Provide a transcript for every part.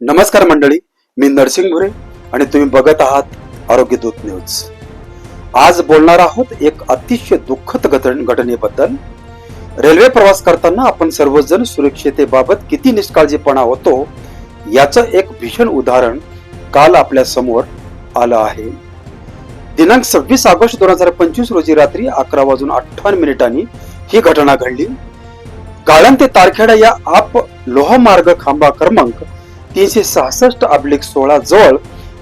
नमस्कार मंडळी मी नरसिंग भुरे आणि तुम्ही बघत आहात आरोग्य दूत न्यूज. आज बोलणार आहोत एक अतिशय दुःखद घटन घटनेबद्दल. रेल्वे प्रवास करताना आपण सर्वजण सुरक्षितेबाबत किती निष्काळजीपणा होतो याचं एक भीषण उदाहरण काल आपल्यासमोर आलं आहे. दिनांक सव्वीस ऑगस्ट दोन हजार पंचवीस रोजी रात्री अकरा वाजून अठ्ठावन्न मिनिटांनी ही घटना घडली. गाळण ते तारखेडा या आप लोहमार्ग खांबा क्रमांक तीनशे सहासष्ट अब्लिक सोळा जवळ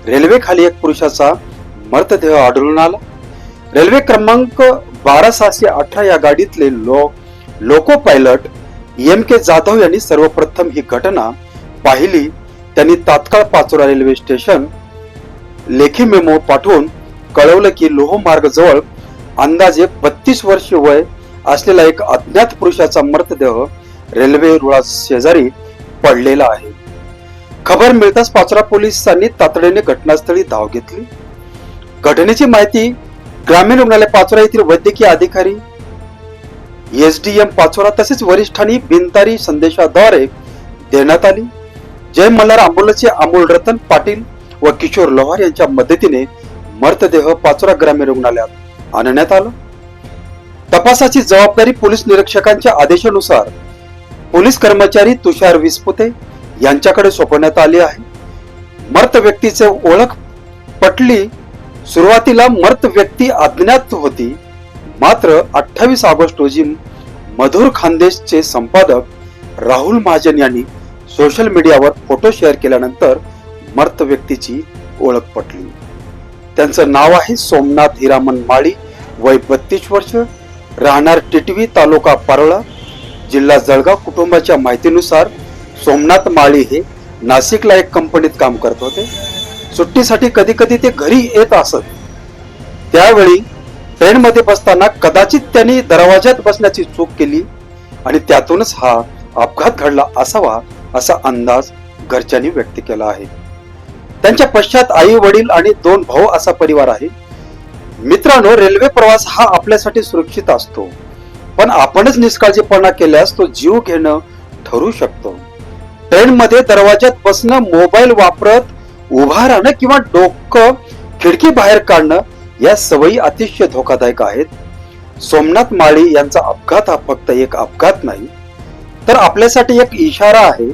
रेल्वे खाली एक पुरुषाचा मृतदेह आढळून आला. रेल्वे क्रमांक बारा सहाशे अठरा या गाडीतले low loco pilot M K Jadhav यांनी सर्वप्रथम ही घटना पाहिली. त्यांनी तात्काळ पाचोरा रेल्वे स्टेशन लेखी मेमो पाठवून कळवलं की लोहमार्ग जवळ अंदाजे बत्तीस वर्ष वय असलेला एक अज्ञात पुरुषाचा मृतदेह रेल्वे रुळा शेजारी पडलेला आहे. खबर मिळताच पाचोरा पोलिसांनी तातडीने घटनास्थळी धाव घेतली. घटनेची माहिती ग्रामीण रुग्णालय पाचोरा येथील वैद्यकीय अधिकारी एसडीएम पाचोरा तसेच वरिष्ठांनी बिनतारी संदेशाद्वारे देण्यात आली. जय मल्हार आंबोलचे अमोल रतन पाटील व किशोर लोहार यांच्या मदतीने मृतदेह पाचोरा ग्रामीण रुग्णालयात आणण्यात आला. तपासाची जबाबदारी पोलीस निरीक्षकांच्या आदेशानुसार पोलीस कर्मचारी तुषार विस्पुते यांच्याकडे सोपवण्यात आली आहे. मृत व्यक्तीचे ओळख पटली. सुरुवातीला मृत व्यक्ती अज्ञात होती. मात्र अठ्ठावीस ऑगस्ट रोजी मधुर खानदेशचे संपादक राहुल महाजन यांनी सोशल मीडियावर फोटो शेअर केल्यानंतर मृत व्यक्तीची ओळख पटली. त्यांचं नाव आहे सोमनाथ हिरामन माळी वय बत्तीस वर्ष राहणार टिटवी तालुका परळा जिल्हा जळगाव कुटुंबाच्या माहितीनुसार सोमनाथ माळी हे नाशिकला एक कंपनीत काम करत होते. सुट्टीसाठी कधी कधी ते घरी येत असत. त्यावेळी ट्रेनमध्ये बसताना कदाचित त्यांनी दरवाज्यात बसण्याची चूक केली आणि त्यातूनच हा अपघात घडला असावा असा अंदाज घरच्यांनी व्यक्त केला आहे. त्यांच्या पश्चात आई वडील आणि दोन भाऊ असा परिवार आहे. मित्रांनो रेल्वे प्रवास हा आपल्यासाठी सुरक्षित असतो. पण आपणच निष्काळजीपणा केल्यास तो जीव घेणं ठरू शकतो. ट्रेनमध्ये दरवाज्यात बसणं मोबाईल वापरत उभा राहणं किंवा डोकं खिडकी बाहेर काढणं या सवयी अतिशय धोकादायक आहेत. सोमनाथ माळी यांचा अपघात हा फक्त एक अपघात नाही तर आपल्यासाठी एक इशारा आहे.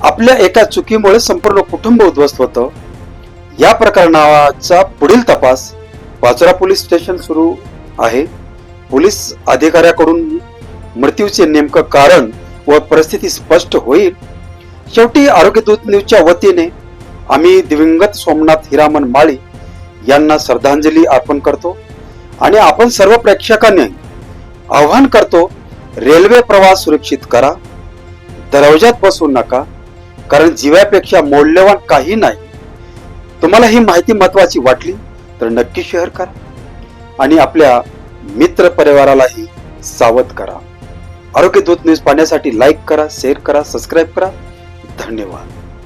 आपल्या एका चुकीमुळे संपूर्ण कुटुंब उद्ध्वस्त होतं. या प्रकरणाचा पुढील तपास पाचोरा पोलीस स्टेशन सुरू आहे. पोलीस अधिकाऱ्याकडून मृत्यूचे नेमकं कारण व परिस्थिती स्पष्ट होईल शेवटी आरोग्य दूत न्यूजच्या वतीने आम्ही दिवंगत सोमनाथ हिरामन माळी यांना श्रद्धांजली अर्पण करतो आणि आपण सर्व प्रेक्षकांनी आव्हान करतो रेल्वे प्रवास सुरक्षित करा दरवाज्यात बसू नका कारण जीवापेक्षा मौल्यवान काही नाही. तुम्हाला ही माहिती महत्वाची वाटली तर नक्की शेअर करा आणि आपल्या मित्र परिवारालाही सावध करा. आरोग्य दूत न्यूज पाहण्यासाठी लाईक करा शेअर करा सबस्क्राईब करा. धन्यवाद.